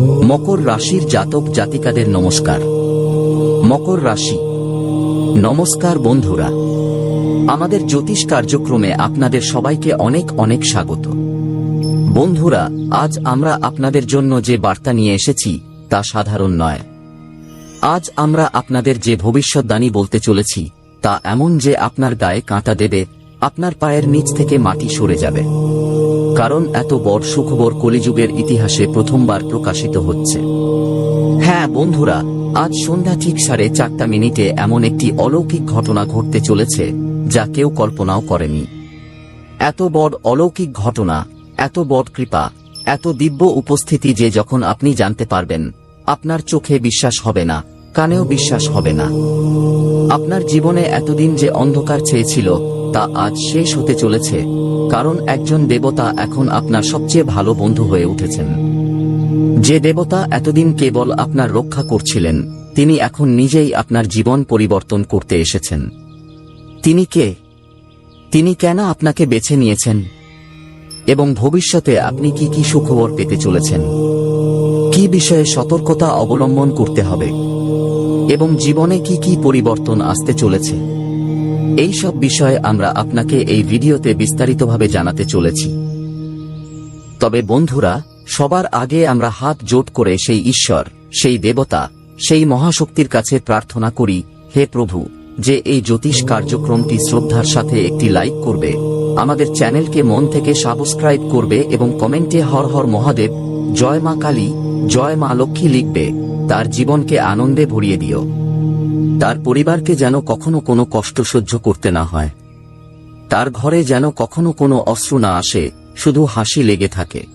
মকর রাশির জাতক জাতিকাদের নমস্কার। মকর রাশি। নমস্কার বন্ধুরা। আমাদের জ্যোতিষ কার্যক্রমে আপনাদের সবাইকে অনেক অনেক স্বাগত। বন্ধুরা, আজ আমরা আপনাদের জন্য যে বার্তা নিয়ে এসেছি তা সাধারণ নয়। আজ আমরা আপনাদের যে ভবিষ্যৎবাণী বলতে চলেছি, তা এমন যে আপনার গায়ে কাঁটা দেবে, আপনার পায়ের নিচ থেকে মাটি সরে যাবে। কারণ এত বড় সুখবর কলিযুগের ইতিহাসে প্রথমবার প্রকাশিত হচ্ছে। হ্যাঁ বন্ধুরা, আজ সন্ধ্যা ঠিক সাড়ে চারটা মিনিটে এমন একটি অলৌকিক ঘটনা ঘটতে চলেছে, যা কেউ কল্পনাও করেনি। এত বড় অলৌকিক ঘটনা, এত বড় কৃপা, এত দিব্য উপস্থিতি যে যখন আপনি জানতে পারবেন, আপনার চোখে বিশ্বাস হবে না। কানেও বিশ্বাস হবে না। আপনার জীবনে এতদিন যে অন্ধকার চেয়েছিল তা আজ শেষ হতে চলেছে, কারণ একজন দেবতা এখন আপনার সবচেয়ে ভালো বন্ধু হয়ে উঠেছেন। যে দেবতা এতদিন কেবল আপনার রক্ষা করছিলেন, তিনি এখন নিজেই আপনার জীবন পরিবর্তন করতে এসেছেন। তিনি কে? তিনি কেন আপনাকে বেছে নিয়েছেন? এবং ভবিষ্যতে আপনি কি কি সুখবর পেতে চলেছেন? কি বিষয়ে সতর্কতা অবলম্বন করতে হবে? এবং জীবনে কি কি পরিবর্তন আসতে চলেছে? এই সব বিষয়ে আমরা আপনাকে এই ভিডিওতে বিস্তারিতভাবে জানাতে চলেছি। তবে বন্ধুরা, সবার আগে আমরা হাত জোট করে সেই ঈশ্বর, সেই দেবতা, সেই মহাশক্তির কাছে প্রার্থনা করি, হে প্রভু, যে এই জ্যোতিষ কার্যক্রমটি শ্রদ্ধার সাথে একটি লাইক করবে, আমাদের চ্যানেলকে মন থেকে সাবস্ক্রাইব করবে এবং কমেন্টে হর হর মহাদেব, জয় মা কালী জয় মা লক্ষ্মী লিখবে, তার জীবনকে আনন্দে ভরিয়ে দিও। তার পরিবারকে যেন কখনো কোনো কষ্ট সহ্য করতে না হয়। তার ঘরে যেন কখনো কোনো অশ্রু না আসে, শুধু হাসি লেগে থাকে।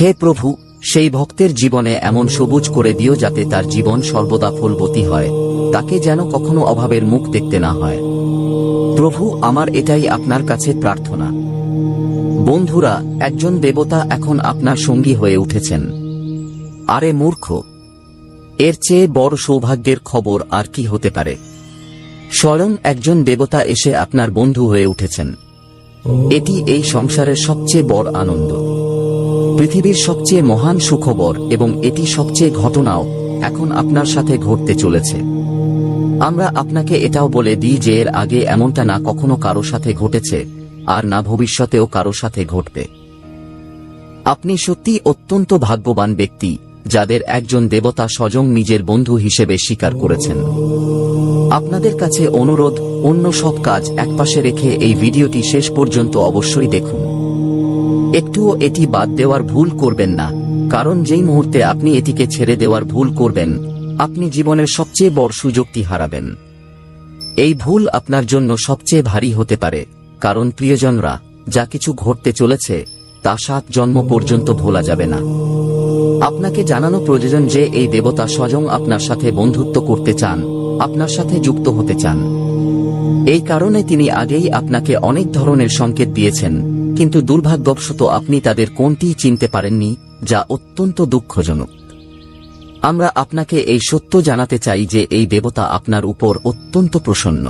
হে প্রভু, সেই ভক্তের জীবনে এমন সবুজ করে দিও যাতে তার জীবন সর্বদা ফলবতী হয়, তাকে যেন কখনো অভাবের মুখ দেখতে না হয়। প্রভু, আমার এটাই আপনার কাছে প্রার্থনা। বন্ধুরা, একজন দেবতা এখন আপনার সঙ্গী হয়ে উঠেছেন। আরে মূর্খ, এর চেয়ে বড় সৌভাগ্যের খবর আর কি হতে পারে? স্বয়ং একজন দেবতা এসে আপনার বন্ধু হয়ে উঠেছেন। এটি এই সংসারের সবচেয়ে বড় আনন্দ। পৃথিবীর সবচেয়ে মহান সুখবর এবং এটি সবচেয়ে ঘটনাও এখন আপনার সাথে ঘটতে চলেছে। আমরা আপনাকে এটাও বলে দিই যে এর আগে এমনটা না কখনো কারও সাথে ঘটেছে আর না ভবিষ্যতেও কারও সাথে ঘটবে। আপনি সত্যি অত্যন্ত ভাগ্যবান ব্যক্তি। যাদের একজন দেবতা স্বয়ং নিজের বন্ধু হিসেবে স্বীকার করেছেন। আপনাদের কাছে অনুরোধ, অন্য সব কাজ একপাশে রেখে এই ভিডিওটি শেষ পর্যন্ত অবশ্যই দেখুন। একটুও এটি বাদ দেওয়ার ভুল করবেন না, কারণ যেই মুহূর্তে আপনি এটিকে ছেড়ে দেওয়ার ভুল করবেন, আপনি জীবনের সবচেয়ে বড় সুযোগটি হারাবেন। এই ভুল আপনার জন্য সবচেয়ে ভারী হতে পারে, কারণ প্রিয়জনরা যা কিছু ঘটতে চলেছে, তা সাত জন্ম পর্যন্ত ভোলা যাবে না। আপনাকে জানানো প্রয়োজন যে এই দেবতা স্বয়ং আপনার সাথে বন্ধুত্ব করতে চান, আপনার সাথে যুক্ত হতে চান। এই কারণে তিনি আগেই আপনাকে অনেক ধরনের সংকেত দিয়েছেন, কিন্তু দুর্ভাগ্যবশত আপনি তাদের কোনটি চিনতে পারেননি, যা অত্যন্ত দুঃখজনক। আমরা আপনাকে এই সত্য জানাতে চাই যে এই দেবতা আপনার উপর অত্যন্ত প্রসন্ন।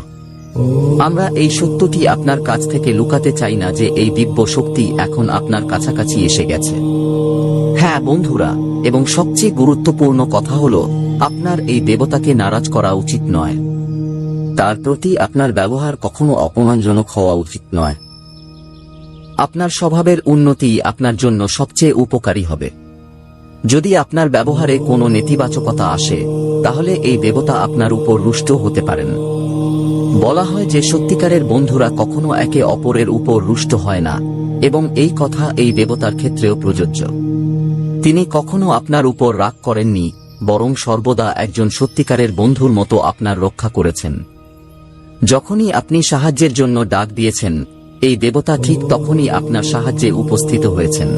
আমরা এই সত্যটি আপনার কাছ থেকে লুকাতে চাই না যে এই দিব্য শক্তি এখন আপনার কাছাকাছি এসে গেছে। হ্যাঁ বন্ধুরা, এবং সবচেয়ে গুরুত্বপূর্ণ কথা হল, আপনার এই দেবতাকে নারাজ করা উচিত নয়। তার প্রতি আপনার ব্যবহার কখনো অপমানজনক হওয়া উচিত নয়। আপনার স্বভাবের উন্নতি আপনার জন্য সবচেয়ে উপকারী হবে। যদি আপনার ব্যবহারে কোনো নেতিবাচকতা আসে, তাহলে এই দেবতা আপনার উপর রুষ্ট হতে পারেন। বলা হয় যে সত্যিকারের বন্ধুরা কখনো একে অপরের উপর রুষ্ট হয় না, এবং এই কথা এই দেবতার ক্ষেত্রেও প্রযোজ্য। তিনি কখনো আপনার উপর রাগ করেননি, বরং সর্বদা একজন সত্যিকারের বন্ধুর মতো আপনার রক্ষা করেছেন। যখনই আপনি সাহায্যের জন্য ডাক দিয়েছেন, এই দেবতা ঠিক তখনই আপনার সাহায্যে উপস্থিত হয়েছেন।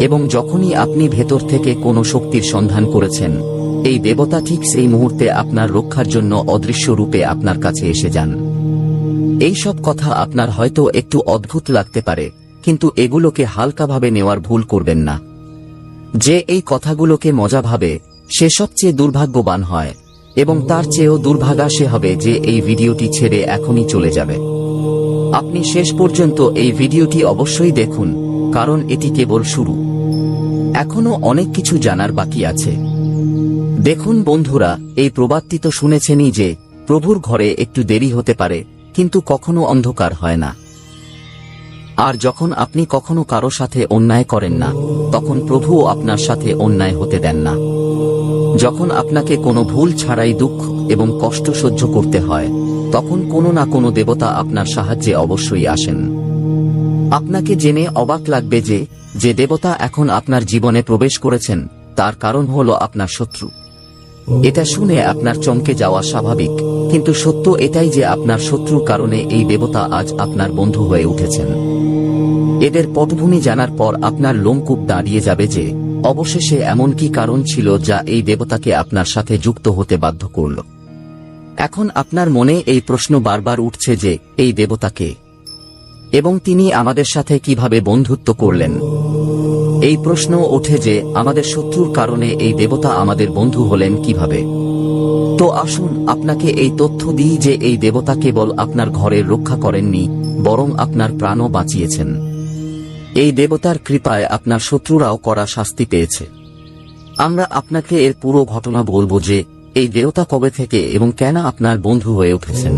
এবং যখনই আপনি ভেতর থেকে কোনো শক্তির সন্ধান করেছেন এই দেবতা ঠিক সেই মুহূর্তে আপনার রক্ষার জন্য অদৃশ্য রূপে আপনার কাছে এসে যান। এই সব কথা আপনার হয়তো একটু অদ্ভুত লাগতে পারে, কিন্তু এগুলোকে হালকাভাবে নেওয়ার ভুল করবেন না। যে এই কথাগুলোকে মজা ভাবে, সে সবচেয়ে দুর্ভাগ্যবান হয়, এবং তার চেয়েও দুর্ভাগা সে হবে যে এই ভিডিওটি ছেড়ে এখনই চলে যাবে। আপনি শেষ পর্যন্ত এই ভিডিওটি অবশ্যই দেখুন, কারণ এটি কেবল শুরু। এখনও অনেক কিছু জানার বাকি আছে। দেখুন বন্ধুরা, এই প্রবাদটি তো শুনেছেনই যে, প্রভুর ঘরে একটু দেরি হতে পারে, কিন্তু কখনো অন্ধকার হয় না। আর যখন আপনি কখনো কারও সাথে অন্যায় করেন না, তখন প্রভুও আপনার সাথে অন্যায় হতে দেন না। যখন আপনাকে কোনো ভুল ছাড়াই দুঃখ এবং কষ্ট সহ্য করতে হয়, তখন কোনো না কোনো দেবতা আপনার সাহায্যে অবশ্যই আসেন। আপনাকে জেনে অবাক লাগবে যে যে দেবতা এখন আপনার জীবনে প্রবেশ করেছেন, তার কারণ হল আপনার শত্রু। এটা শুনে আপনার চমকে যাওয়া স্বাভাবিক, কিন্তু সত্য এটাই যে আপনার শত্রুর কারণে এই দেবতা আজ আপনার বন্ধু হয়ে উঠেছেন। এদের পটভূমি জানার পর আপনার লোমকূপ দাঁড়িয়ে যাবে যে, অবশেষে এমন কি কারণ ছিল যা এই দেবতাকে আপনার সাথে যুক্ত হতে বাধ্য করল। এখন আপনার মনে এই প্রশ্ন বারবার উঠছে যে, এই দেবতাকে এবং তিনি আমাদের সাথে কীভাবে বন্ধুত্ব করলেন? এই প্রশ্ন ওঠে যে, আমাদের শত্রুর কারণে এই দেবতা আমাদের বন্ধু হলেন কীভাবে? তো আসুন, আপনাকে এই তথ্য দিই যে এই দেবতা কেবল আপনার ঘরের রক্ষা করেননি, বরং আপনার প্রাণও বাঁচিয়েছেন। এই দেবতার কৃপায় আপনার শত্রুরাও করা শাস্তি পেয়েছে। আমরা আপনাকে এর পুরো ঘটনা বলব যে, এই দেবতা কবে থেকে এবং কেন আপনার বন্ধু হয়ে উঠেছেন?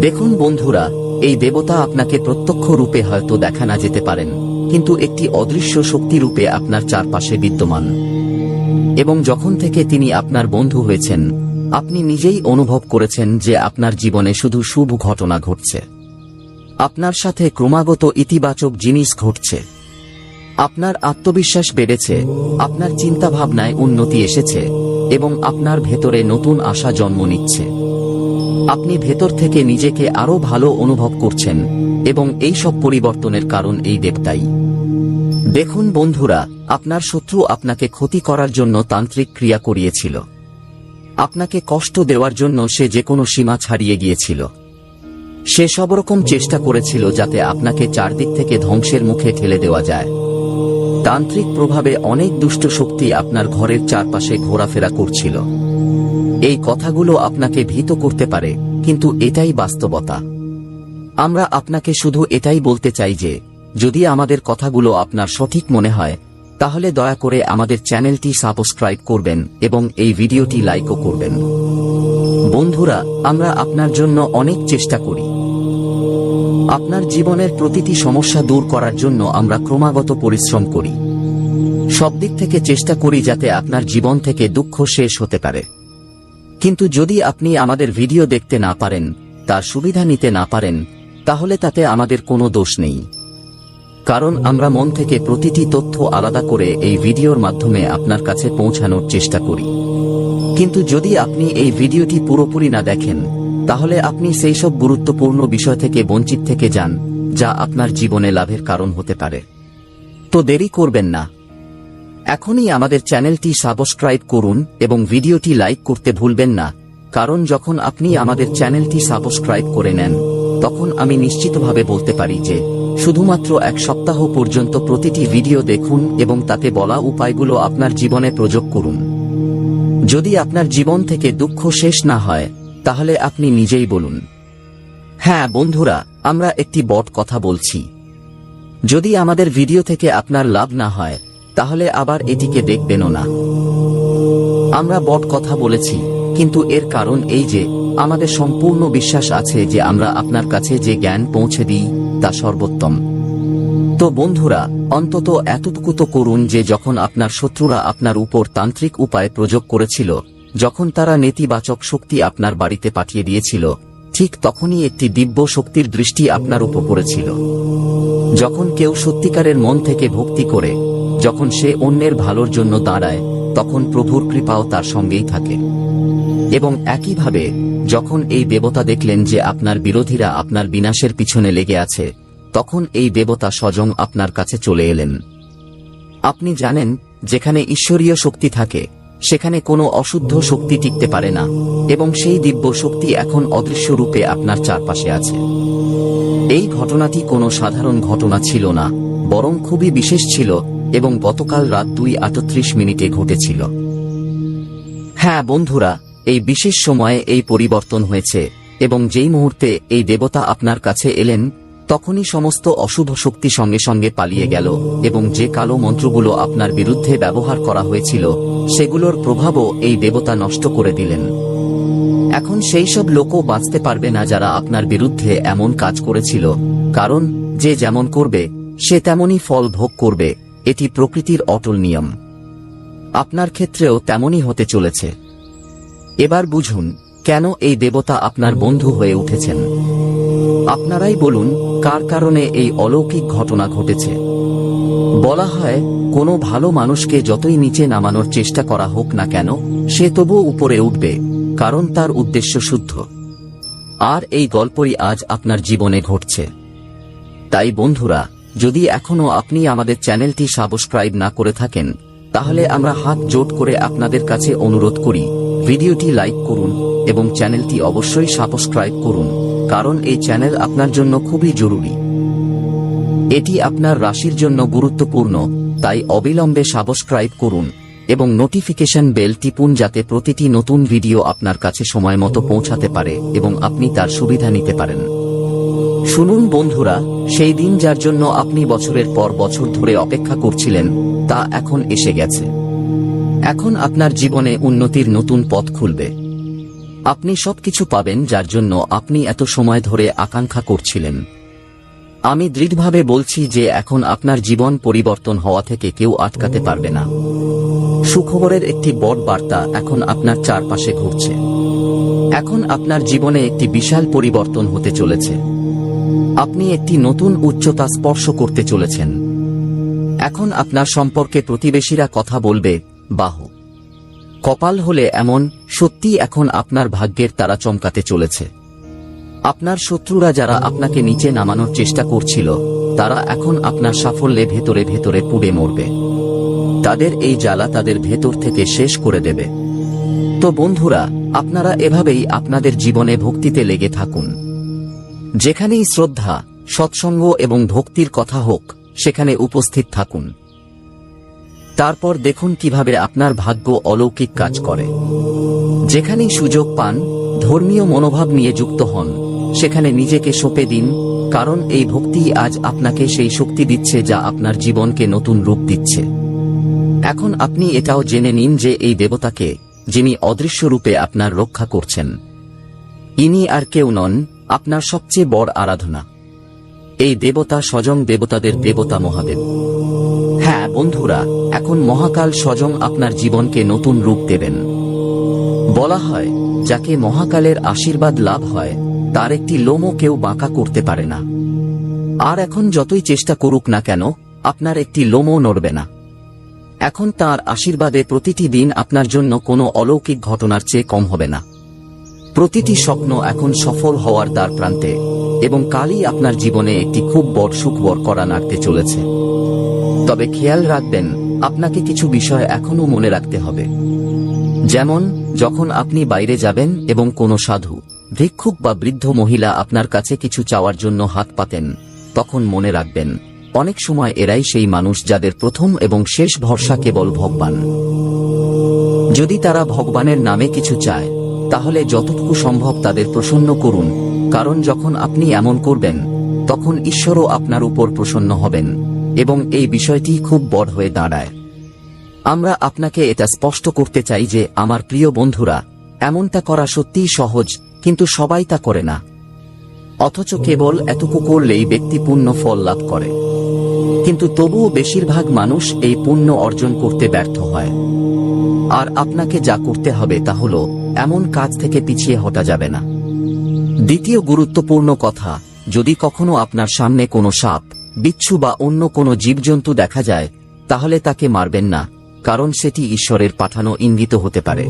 দেখুন বন্ধুরা, এই দেবতা আপনাকে প্রত্যক্ষ রূপে হয়তো দেখা না যেতে পারেন। কিন্তু একটি অদৃশ্য শক্তি রূপে আপনার চারপাশে বিদ্যমান। এবং যখন থেকে তিনি আপনার বন্ধু হয়েছেন, আপনি নিজেই অনুভব করেছেন যে আপনার জীবনে শুধু শুভ ঘটনা ঘটছে। আপনার সাথে ক্রমাগত ইতিবাচক জিনিস ঘটছে। আপনার আত্মবিশ্বাস বেড়েছে, আপনার চিন্তাভাবনায় উন্নতি এসেছে, এবং আপনার ভেতরে নতুন আশা জন্ম নিচ্ছে। আপনি ভেতর থেকে নিজেকে আরও ভালো অনুভব করছেন, এবং এই সব পরিবর্তনের কারণ এই দেবতাই। দেখুন বন্ধুরা, আপনার শত্রু আপনাকে ক্ষতি করার জন্য তান্ত্রিক ক্রিয়া করিয়েছিল। আপনাকে কষ্ট দেওয়ার জন্য সে যে কোনো সীমা ছাড়িয়ে গিয়েছিল। সে সব রকম চেষ্টা করেছিল যাতে আপনাকে চারদিক থেকে ধ্বংসের মুখে ঠেলে দেওয়া যায়। তান্ত্রিক প্রভাবে অনেক দুষ্ট শক্তি আপনার ঘরের চারপাশে ঘোরাফেরা করছিল। এই কথাগুলো আপনাকে ভীত করতে পারে, কিন্তু এটাই বাস্তবতা। আমরা আপনাকে শুধু এটাই বলতে চাই যে, যদি আমাদের কথাগুলো আপনার সঠিক মনে হয়, তাহলে দয়া করে আমাদের চ্যানেলটি সাবস্ক্রাইব করবেন এবং এই ভিডিওটি লাইকও করবেন। বন্ধুরা, আমরা আপনার জন্য অনেক চেষ্টা করি। আপনার জীবনের প্রতিটি সমস্যা দূর করার জন্য আমরা ক্রমাগত পরিশ্রম করি। সব দিক থেকে চেষ্টা করি যাতে আপনার জীবন থেকে দুঃখ শেষ হতে পারে। কিন্তু যদি আপনি আমাদের ভিডিও দেখতে না পারেন তার সুবিধা নিতে না পারেন, তাহলে তাতে আমাদের কোনো দোষ নেই। কারণ আমরা মন থেকে প্রতিটি তথ্য আলাদা করে এই ভিডিওর মাধ্যমে আপনার কাছে পৌঁছানোর চেষ্টা করি। কিন্তু যদি আপনি এই ভিডিওটি পুরোপুরি না দেখেন, তাহলে আপনি সেই সব গুরুত্বপূর্ণ বিষয় থেকে বঞ্চিত থেকে যান, যা আপনার জীবনে লাভের কারণ হতে পারে। তো দেরি করবেন না। এখনই আমাদের চ্যানেলটি সাবস্ক্রাইব করুন এবং ভিডিওটি লাইক করতে ভুলবেন না, কারণ যখন আপনি আমাদের চ্যানেলটি সাবস্ক্রাইব করে নেন, তখন আমি নিশ্চিতভাবে বলতে পারি যে, শুধুমাত্র এক সপ্তাহ পর্যন্ত প্রতিটি ভিডিও দেখুন এবং তাতে বলা উপায়গুলো আপনার জীবনে প্রয়োগ করুন। যদি আপনার জীবন থেকে দুঃখ শেষ না হয়, তাহলে আপনি নিজেই বলুন। হ্যাঁ বন্ধুরা, আমরা একটি বট কথা বলছি। যদি আমাদের ভিডিও থেকে আপনার লাভ না হয় তাহলে আবার এটিকে দেখবেনও না। আমরা বট কথা বলেছি, কিন্তু এর কারণ এই যে, আমাদের সম্পূর্ণ বিশ্বাস আছে যে আমরা আপনার কাছে যে জ্ঞান পৌঁছে দিই, তা সর্বোত্তম। তো বন্ধুরা, অন্তত এতটুকু তো করুন যে যখন আপনার শত্রুরা আপনার উপর তান্ত্রিক উপায় প্রয়োগ করেছিল, যখন তারা নেতিবাচক শক্তি আপনার বাড়িতে পাঠিয়ে দিয়েছিল, ঠিক তখনই একটি দিব্য শক্তির দৃষ্টি আপনার উপর পড়েছিল। যখন কেউ সত্যিকারের মন থেকে ভক্তি করে যখন সে অন্যের ভালোর জন্য দাঁড়ায়, তখন প্রভুর কৃপাও তার সঙ্গেই থাকে। এবং একইভাবে, যখন এই দেবতা দেখলেন যে আপনার বিরোধীরা আপনার বিনাশের পিছনে লেগে আছে, তখন এই দেবতা স্বজং আপনার কাছে চলে এলেন। আপনি জানেন, যেখানে ঈশ্বরীয় শক্তি থাকে, সেখানে কোনো অশুদ্ধ শক্তি টিকতে পারে না, এবং সেই দিব্য শক্তি এখন অদৃশ্য রূপে আপনার চারপাশে আছে। এই ঘটনাটি কোনো সাধারণ ঘটনা ছিল না, বরং খুবই বিশেষ ছিল এবং গতকাল রাত দুই আটত্রিশ মিনিটে ঘটেছিল। হ্যাঁ বন্ধুরা, এই বিশেষ সময়ে এই পরিবর্তন হয়েছে এবং যেই মুহূর্তে এই দেবতা আপনার কাছে এলেন, তখনই সমস্ত অশুভ শক্তি সঙ্গে সঙ্গে পালিয়ে গেল এবং যে কালো মন্ত্রগুলো আপনার বিরুদ্ধে ব্যবহার করা হয়েছিল, সেগুলোর প্রভাবও এই দেবতা নষ্ট করে দিলেন। এখন সেই সব লোকও বাঁচতে পারবে না যারা আপনার বিরুদ্ধে এমন কাজ করেছিল, কারণ যে যেমন করবে, সে তেমনই ফল ভোগ করবে। এটি প্রকৃতির অটল নিয়ম। আপনার ক্ষেত্রেও তেমনই হতে চলেছে। এবার বুঝুন, কেন এই দেবতা আপনার বন্ধু হয়ে উঠেছেন? আপনারাই বলুন, কার কারণে এই অলৌকিক ঘটনা ঘটেছে? বলা হয়, কোনো ভালো মানুষকে যতই নিচে নামানোর চেষ্টা করা হোক না কেন, সে তবুও উপরে উঠবে, কারণ তার উদ্দেশ্য শুদ্ধ। আর এই গল্পই আজ আপনার জীবনে ঘটছে। তাই বন্ধুরা যদি এখনও আপনি আমাদের চ্যানেলটি সাবস্ক্রাইব না করে থাকেন, তাহলে আমরা হাত জোট করে আপনাদের কাছে অনুরোধ করি, ভিডিওটি লাইক করুন এবং চ্যানেলটি অবশ্যই সাবস্ক্রাইব করুন, কারণ এই চ্যানেল আপনার জন্য খুবই জরুরি। এটি আপনার রাশির জন্য গুরুত্বপূর্ণ, তাই অবিলম্বে সাবস্ক্রাইব করুন এবং নোটিফিকেশন বেল টিপুন যাতে প্রতিটি নতুন ভিডিও আপনার কাছে সময় মতো পৌঁছাতে পারে এবং আপনি তার সুবিধা নিতে পারেন। শুনুন বন্ধুরা, সেই দিন যার জন্য আপনি বছরের পর বছর ধরে অপেক্ষা করছিলেন, তা এখন এসে গেছে। এখন আপনার জীবনে উন্নতির নতুন পথ খুলবে। আপনি সবকিছু পাবেন যার জন্য আপনি এত সময় ধরে আকাঙ্ক্ষা করছিলেন। আমি দৃঢ়ভাবে বলছি যে এখন আপনার জীবন পরিবর্তন হওয়া থেকে কেউ আটকাতে পারবে না। সুখবরের একটি বড় বার্তা এখন আপনার চারপাশে ঘুরছে। এখন আপনার জীবনে একটি বিশাল পরিবর্তন হতে চলেছে। আপনি একটি নতুন উচ্চতা স্পর্শ করতে চলেছেন। এখন আপনার সম্পর্কে প্রতিবেশীরা কথা বলবে, বাহ। কপাল হলে এমন, সত্যি এখন আপনার ভাগ্যের তারা চমকাতে চলেছে। আপনার শত্রুরা যারা আপনাকে নিচে নামানোর চেষ্টা করছিল, তারা এখন আপনার সাফল্যে ভেতরে ভেতরে পুড়ে মরবে। তাদের এই জ্বালা তাদের ভেতর থেকে শেষ করে দেবে। তো বন্ধুরা, আপনারা এভাবেই আপনাদের জীবনে ভক্তিতে লেগে থাকুন। যেখানেই শ্রদ্ধা, সৎসঙ্গ এবং ভক্তির কথা হোক, সেখানে উপস্থিত থাকুন। তারপর দেখুন কীভাবে আপনার ভাগ্য অলৌকিক কাজ করে। যেখানেই সুযোগ পান, ধর্মীয় মনোভাব নিয়ে যুক্ত হন, সেখানে নিজেকে সঁপে দিন, কারণ এই ভক্তি আজ আপনাকে সেই শক্তি দিচ্ছে যা আপনার জীবনকে নতুন রূপ দিচ্ছে। এখন আপনি এটাও জেনে নিন যে এই দেবতাকে, যিনি অদৃশ্য রূপে আপনার রক্ষা করছেন, ইনি আর কেউ নন আপনার সবচেয়ে বড় আরাধনা। এই দেবতা স্বজং দেবতাদের দেবতা মহাদেব। হ্যাঁ বন্ধুরা, এখন মহাকাল স্বজং আপনার জীবনকে নতুন রূপ দেবেন। বলা হয়, যাকে মহাকালের আশীর্বাদ লাভ হয়, তার একটি লোমও কেউ বাঁকা করতে পারে না। আর এখন যতই চেষ্টা করুক না কেন, আপনার একটি লোমও নড়বে না। এখন তার আশীর্বাদে প্রতিটি দিন আপনার জন্য কোনো অলৌকিক ঘটনার চেয়ে কম হবে না। প্রতিটি স্বপ্ন এখন সফল হওয়ার দ্বার প্রান্তে, এবং কালই আপনার জীবনে একটি খুব বড় সুখবর করা নাড়তে চলেছে। তবে খেয়াল রাখবেন, আপনাকে কিছু বিষয় এখনও মনে রাখতে হবে। যেমন, যখন আপনি বাইরে যাবেন এবং কোনো সাধু, ভিক্ষুক বা বৃদ্ধ মহিলা আপনার কাছে কিছু চাওয়ার জন্য হাত পাতেন, তখন মনে রাখবেন, অনেক সময় এরাই সেই মানুষ যাদের প্রথম এবং শেষ ভরসা কেবল ভগবান। যদি তারা ভগবানের নামে কিছু চায় তাহলে যতটুকু সম্ভব তাদের প্রসন্ন করুন, কারণ যখন আপনি এমন করবেন, তখন ঈশ্বরও আপনার উপর প্রসন্ন হবেন, এবং এই বিষয়টি খুব বড় হয়ে দাঁড়ায়। আমরা আপনাকে এটা স্পষ্ট করতে চাই যে, আমার প্রিয় বন্ধুরা, এমনটা করা সত্যিই সহজ, কিন্তু সবাই তা করে না। অথচ কেবল এতটুকু করলেই ব্যক্তি পূর্ণ ফল লাভ করে। কিন্তু তবুও বেশিরভাগ মানুষ এই পুণ্য অর্জন করতে ব্যর্থ হয়। আর আপনাকে যা করতে হবে তা হল এমন কাজ থেকে পিছিয়ে হটা যাবে না। দ্বিতীয় গুরুত্বপূর্ণ কথা, যদি কখনো আপনার সামনে কোনো সাপ, বিচ্ছু বা অন্য কোনো জীবজন্তু দেখা যায়, তাহলে তাকে মারবেন না, কারণ সেটি ঈশ্বরের পাঠানো ইঙ্গিত হতে পারে।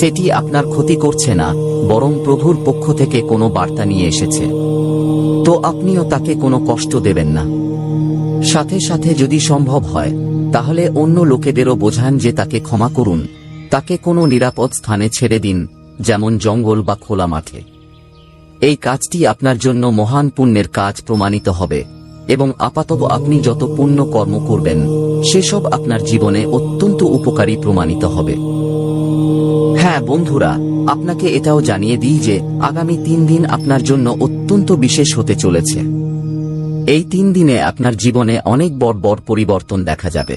সেটি আপনার ক্ষতি করছে না, বরং প্রভুর পক্ষ থেকে কোনো বার্তা নিয়ে এসেছে। তো আপনিও তাকে কোনো কষ্ট দেবেন না। সাথে সাথে যদি সম্ভব হয়, তাহলে অন্য লোকেদেরও বোঝান যে তাকে ক্ষমা করুন। তাকে কোনো নিরাপদ স্থানে ছেড়ে দিন, যেমন জঙ্গল বা খোলা মাঠে। এই কাজটি আপনার জন্য মহান পুণ্যের কাজ প্রমাণিত হবে, এবং আপাতত আপনি যত পুণ্য কর্ম করবেন, সেসব আপনার জীবনে অত্যন্ত উপকারী প্রমাণিত হবে। হ্যাঁ বন্ধুরা, আপনাকে এটাও জানিয়ে দিই যে আগামী তিন দিন আপনার জন্য অত্যন্ত বিশেষ হতে চলেছে। এই তিন দিনে আপনার জীবনে অনেক বড় বড় পরিবর্তন দেখা যাবে।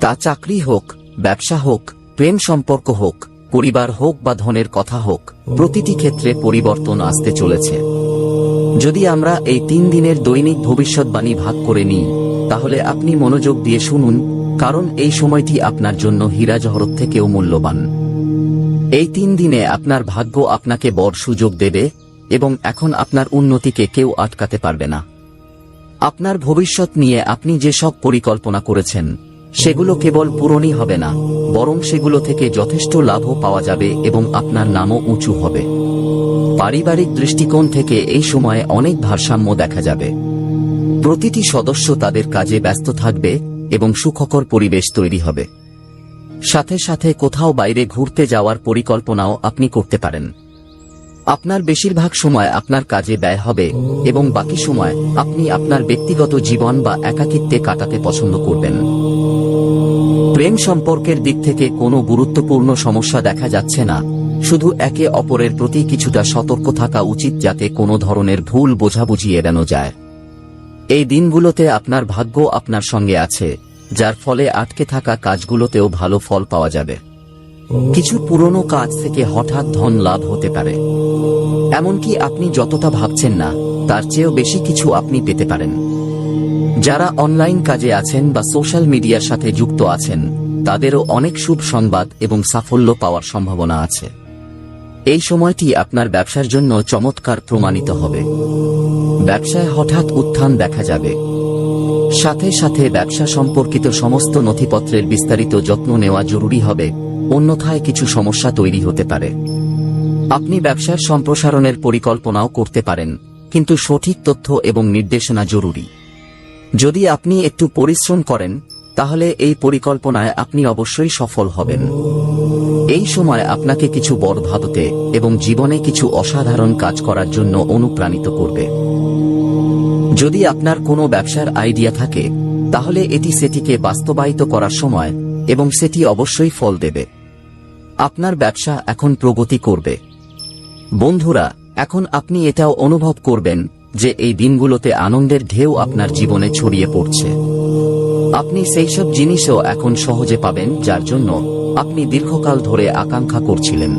তা চাকরি হোক, ব্যবসা হোক প্রেম সম্পর্ক হোক, পরিবার হোক বা ধনের কথা হোক, প্রতিটি ক্ষেত্রে পরিবর্তন আসতে চলেছে। যদি আমরা এই তিন দিনের দৈনিক ভবিষ্যৎবাণী ভাগ করে নিই, তাহলে আপনি মনোযোগ দিয়ে শুনুন, কারণ এই সময়টি আপনার জন্য হীরা জহরত থেকেও মূল্যবান। এই তিন দিনে আপনার ভাগ্য আপনাকে বড় সুযোগ দেবে এবং এখন আপনার উন্নতিকে কেউ আটকাতে পারবে না। আপনার ভবিষ্যৎ নিয়ে আপনি যে সব পরিকল্পনা করেছেন সেগুলো কেবল পূরণই হবে না, বরং সেগুলো থেকে যথেষ্ট লাভও পাওয়া যাবে এবং আপনার নামও উঁচু হবে। পারিবারিক দৃষ্টিকোণ থেকে এই সময়ে অনেক ভারসাম্য দেখা যাবে। প্রতিটি সদস্য তাদের কাজে ব্যস্ত থাকবে এবং সুখকর পরিবেশ তৈরি হবে। সাথে সাথে কোথাও বাইরে ঘুরতে যাওয়ার পরিকল্পনাও আপনি করতে পারেন। আপনার বেশিরভাগ সময় আপনার কাজে ব্যয় হবে এবং বাকি সময় আপনি আপনার ব্যক্তিগত জীবন বা একাকিত্বে কাটাতে পছন্দ করবেন। প্রেম সম্পর্কের দিক থেকে কোনো গুরুত্বপূর্ণ সমস্যা দেখা যাচ্ছে না। শুধু একে অপরের প্রতি কিছুটা সতর্ক থাকা উচিত যাতে কোনো ধরনের ভুল বোঝাবুঝি এড়ানো যায়। এই দিনগুলোতে আপনার ভাগ্য আপনার সঙ্গে আছে, যার ফলে আটকে থাকা কাজগুলোতেও ভালো ফল পাওয়া যাবে। কিছু পুরনো কাজ থেকে হঠাৎ ধন লাভ হতে পারে। এমনকি আপনি যতটা ভাবছেন না, তার চেয়েও বেশি কিছু আপনি পেতে পারেন। যারা অনলাইন কাজে আছেন বা সোশ্যাল মিডিয়ার সাথে যুক্ত আছেন, তাদেরও অনেক শুভ সংবাদ এবং সাফল্য পাওয়ার সম্ভাবনা আছে। এই সময়টি আপনার ব্যবসার জন্য চমৎকার প্রমাণিত হবে। ব্যবসায় হঠাৎ উত্থান দেখা যাবে। সাথে সাথে ব্যবসা সম্পর্কিত সমস্ত নথিপত্রের বিস্তারিত যত্ন নেওয়া জরুরি হবে। অন্যথায় কিছু সমস্যা তৈরি হতে পারে। আপনি ব্যবসার সম্প্রসারণের পরিকল্পনাও করতে পারেন, কিন্তু সঠিক তথ্য এবং নির্দেশনা জরুরি। যদি আপনি একটু পরিশ্রম করেন, তাহলে এই পরিকল্পনায় আপনি অবশ্যই সফল হবেন। এই সময় আপনাকে কিছু বড় ভাবতে এবং জীবনে কিছু অসাধারণ কাজ করার জন্য অনুপ্রাণিত করবে। যদি আপনার কোনো ব্যবসার আইডিয়া থাকে, তাহলে এটি সেটিকে বাস্তবায়িত করার সময় এবং সেটি অবশ্যই ফল দেবে। আপনার ব্যবসা এখন প্রগতি করবে। বন্ধুরা, এখন আপনি এটাও অনুভব করবেন যে এই দিনগুলোতে আনন্দের ঢেউ আপনার জীবনে ছড়িয়ে পড়ছে। আপনি সেই সব জিনিসও এখন সহজে পাবেন যার জন্য আপনি দীর্ঘকাল ধরে আকাঙ্ক্ষা করছিলেন।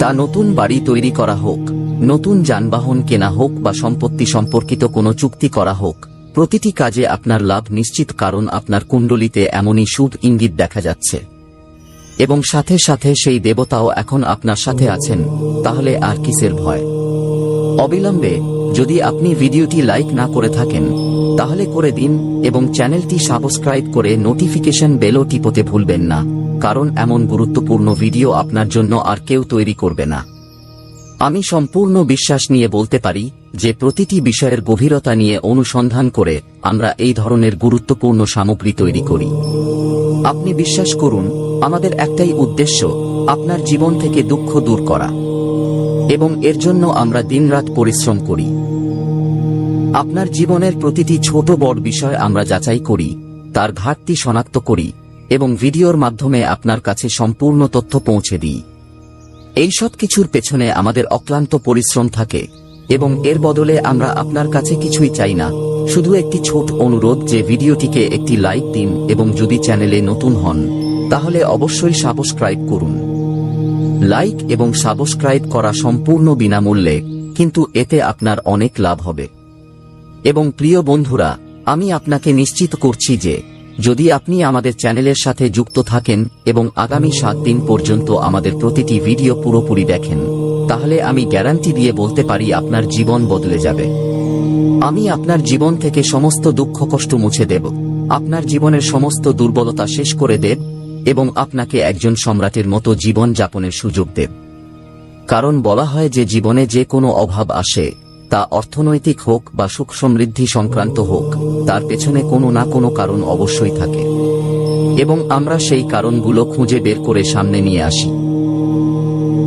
তা নতুন বাড়ি তৈরি করা হোক, নতুন যানবাহন কেনা হোক বা সম্পত্তি সম্পর্কিত কোনো চুক্তি করা হোক, প্রতিটি কাজে আপনার লাভ নিশ্চিত কারণ আপনার কুণ্ডলিতে এমনই শুভ ইঙ্গিত দেখা যাচ্ছে। এবং সাথে সাথে সেই দেবতাও এখন আপনার সাথে আছেন, তাহলে আর কিসের ভয়? অবিলম্বে, যদি আপনি ভিডিওটি লাইক না করে থাকেন, তাহলে করে দিন এবং চ্যানেলটি সাবস্ক্রাইব করে নোটিফিকেশন বেলও টিপতে ভুলবেন না, কারণ এমন গুরুত্বপূর্ণ ভিডিও আপনার জন্য আর কেউ তৈরি করবে না। আমি সম্পূর্ণ বিশ্বাস নিয়ে বলতে পারি যে প্রতিটি বিষয়ের গভীরতা নিয়ে অনুসন্ধান করে আমরা এই ধরনের গুরুত্বপূর্ণ সামগ্রী তৈরি করি। আপনি বিশ্বাস করুন আমাদের একটাই উদ্দেশ্য, আপনার জীবন থেকে দুঃখ দূর করা। এবং এর জন্য আমরা দিনরাত পরিশ্রম করি। আপনার জীবনের প্রতিটি ছোট বড় বিষয় আমরা যাচাই করি, তার ঘাটতি শনাক্ত করি, এবং ভিডিওর মাধ্যমে আপনার কাছে সম্পূর্ণ তথ্য পৌঁছে দিই। এই সব কিছুর পেছনে আমাদের অক্লান্ত পরিশ্রম থাকে, এবং এর বদলে আমরা আপনার কাছে কিছুই চাই না, শুধু একটি ছোট অনুরোধ যে ভিডিওটিকে একটি লাইক দিন, এবং যদি চ্যানেলে নতুন হন তাহলে অবশ্যই সাবস্ক্রাইব করুন। লাইক এবং সাবস্ক্রাইব করা সম্পূর্ণ বিনামূল্যে, কিন্তু এতে আপনার অনেক লাভ হবে। এবং প্রিয় বন্ধুরা, আমি আপনাকে নিশ্চিত করছি যে, যদি আপনি আমাদের চ্যানেলের সাথে যুক্ত থাকেন এবং আগামী সাত দিন পর্যন্ত আমাদের প্রতিটি ভিডিও পুরোপুরি দেখেন, তাহলে আমি গ্যারান্টি দিয়ে বলতে পারি আপনার জীবন বদলে যাবে। আমি আপনার জীবন থেকে সমস্ত দুঃখ কষ্ট মুছে দেব। আপনার জীবনের সমস্ত দুর্বলতা শেষ করে দেব এবং আপনাকে একজন সম্রাটের মতো জীবন যাপনের সুযোগ দেব। কারণ বলা হয় যে জীবনে যে কোনো অভাব আসে, তা অর্থনৈতিক হোক বা সুখ সমৃদ্ধি সংক্রান্ত হোক, তার পেছনে কোনো না কোনো কারণ অবশ্যই থাকে। এবং আমরা সেই কারণগুলো খুঁজে বের করে সামনে নিয়ে আসি।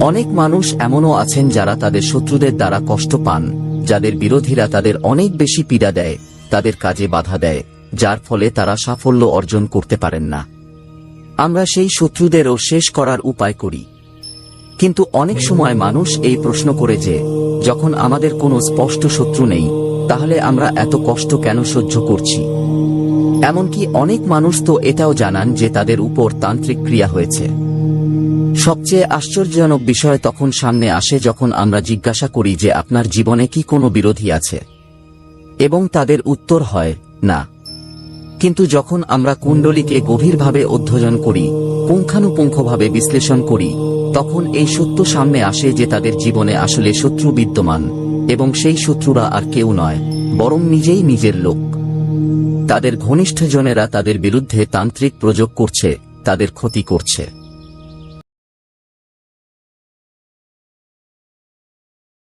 অনেক মানুষ এমনও আছেন যারা তাদের শত্রুদের দ্বারা কষ্ট পান, যাদের বিরোধীরা তাদের অনেক বেশি পীড়া দেয়, তাদের কাজে বাধা দেয়, যার ফলে তারা সাফল্য অর্জন করতে পারেন না। আমরা সেই শত্রুদেরও শেষ করার উপায় করি। কিন্তু অনেক সময় মানুষ এই প্রশ্ন করে যে, যখন আমাদের কোনো স্পষ্ট শত্রু নেই, তাহলে আমরা এত কষ্ট কেন সহ্য করছি? এমনকি অনেক মানুষ তো এটাও জানান যে তাদের উপর তান্ত্রিক ক্রিয়া হয়েছে। সবচেয়ে আশ্চর্যজনক বিষয় তখন সামনে আসে যখন আমরা জিজ্ঞাসা করি যে, আপনার জীবনে কি কোনো বিরোধী আছে? এবং তাদের উত্তর হয়, না। কিন্তু যখন আমরা কুণ্ডলীকে গভীরভাবে অধ্যয়ন করি, পুঙ্খানুপুঙ্খভাবে বিশ্লেষণ করি, তখন এই সত্য সামনে আসে যে তাদের জীবনে আসলে শত্রু বিদ্যমান, এবং সেই শত্রুরা আর কেউ নয়, বরং নিজেই নিজের লোক। তাদের ঘনিষ্ঠজনেরা তাদের বিরুদ্ধে তান্ত্রিক প্রযোগ করছে, তাদের ক্ষতি করছে।